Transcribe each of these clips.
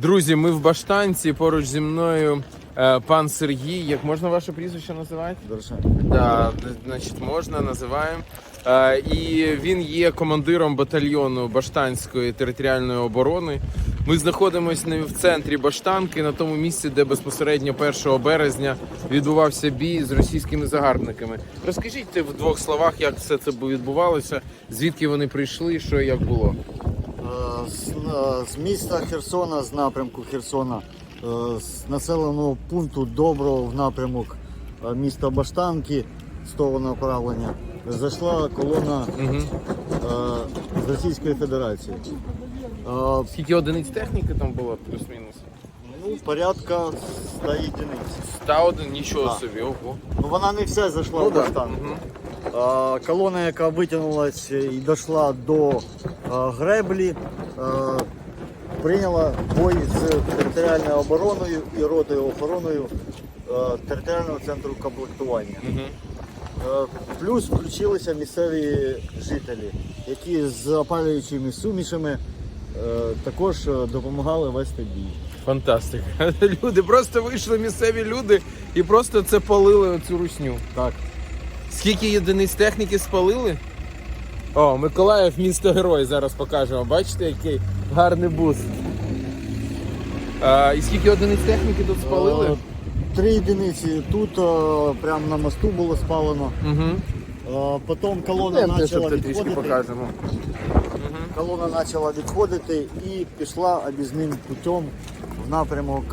Друзі, ми в Баштанці. Поруч зі мною е, пан Сергій. Як можна ваше прізвище називати? Да, значить, можна, називаємо. Е, і він є командиром батальйону Баштанської територіальної оборони. Ми знаходимося не в центрі Баштанки, на тому місці, де безпосередньо 1 березня відбувався бій з російськими загарбниками. Розкажіть в двох словах, як все це відбувалося, звідки вони прийшли, що і як було. Е, З, е, з міста Херсона, з напрямку Херсона, е, з населеного пункту Доброго в напрямок міста Баштанки з того направлення зайшла колона Угу. з Російської Федерації. Скільки одиниць техніки там було, плюс-мінус? Ну, порядка 100 єдиниць. Ста один, нічого собі, ого. Ну, вона не вся зайшла Ну в да. Баштанку. Мгм. Колона, яка витягнулася і дійшла до греблі, прийняла бой з територіальною обороною і ротою охороною територіального центру комплектування. Плюс включилися місцеві жителі, які з опалюючими сумішами також допомагали вести бій. Фантастика. Люди просто вийшли місцеві люди і просто це палили оцю русню. Так. Скільки єдиниць техніки спалили? О, Миколаїв, місто герой, зараз покажемо. Бачите, який гарний буст. А, і скільки одиниць техніки тут спалили? Е, Три єдиниці тут е, прямо на мосту було спалено. Угу. Е, Потім колона почала відходити. покажемо. Колона почала відходити і пішла обізним путем в напрямок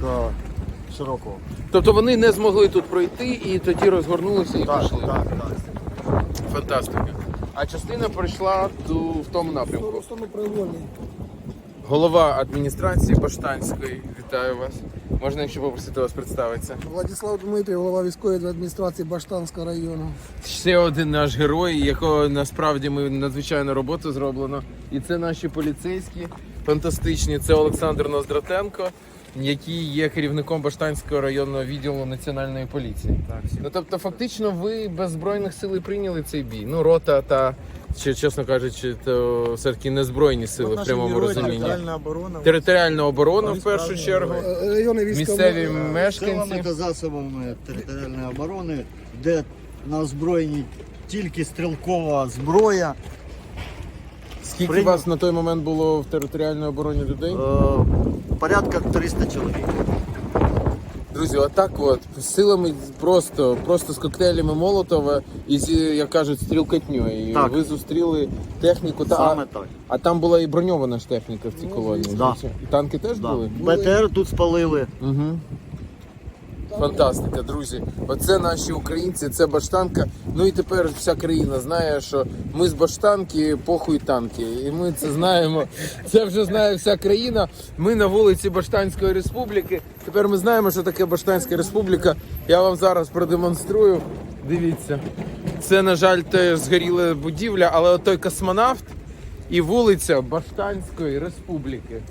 Широкого. Тобто вони не змогли тут пройти і тоді розгорнулися і Так, пішли. так, так. Фантастика. А частина пройшла ту, в тому напрямку. Просто ми привольні. Голова адміністрації Баштанської. Вітаю вас. Можна, якщо попросити вас представитися? Владислав Дмитрій, голова військової адміністрації Баштанського району. Ще один наш герой, якого насправді ми надзвичайну роботу зроблено. І це наші поліцейські фантастичні. Це Олександр Ноздратенко, який є керівником Баштанського районного відділу національної поліції. Так, Ну тобто, фактично, ви без збройних сил і прийняли цей бій. Ну, рота та чи чесно кажучи, то все-таки не збройні сили в прямому розумінні. оборона. Територіальна оборона в першу чергу. Військовий. Місцеві мешканці. та засобами територіальної оборони, де на озброєнні тільки стрілкова зброя. Скільки Прийняв. вас на той момент було в територіальній обороні людей? Е, порядка 300 чоловік. Друзі, отак от силами просто, просто з коктейлями Молотова і з, як кажуть, стрілкатньою. І Так. ви зустріли техніку. Та, Саме а, так. а там була і броньована ж техніка в цій колонії. Да. І танки теж Да. були? БТР тут спалили. Угу. Фантастика, друзі. Оце наші українці, це баштанка. Ну і тепер вся країна знає, що ми з баштанки, похуй танки. І ми це знаємо. Це вже знає вся країна. Ми на вулиці Баштанської республіки. Тепер ми знаємо, що таке Баштанська республіка. Я вам зараз продемонструю. Дивіться. Це, на жаль, теж згоріла будівля, але той космонавт і вулиця Баштанської республіки.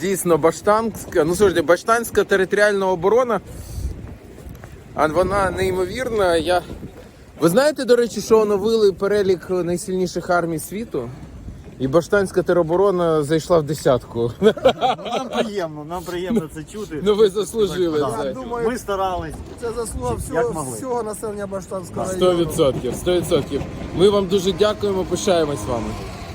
Дійсно, Баштанська, ну слухайте, Баштанська територіальна оборона. А вона неймовірна. Я... Ви знаєте, до речі, що оновили перелік найсильніших армій світу? І Баштанська тероборона зайшла в десятку. Нам приємно, нам приємно це чути. Ну ви заслужили Так, це. Я думаю, Ми старались. це заслуга Як всього, могли. всього населення Баштанського Сто району. відсотків, сто відсотків. Ми вам дуже дякуємо, пишаємось вами.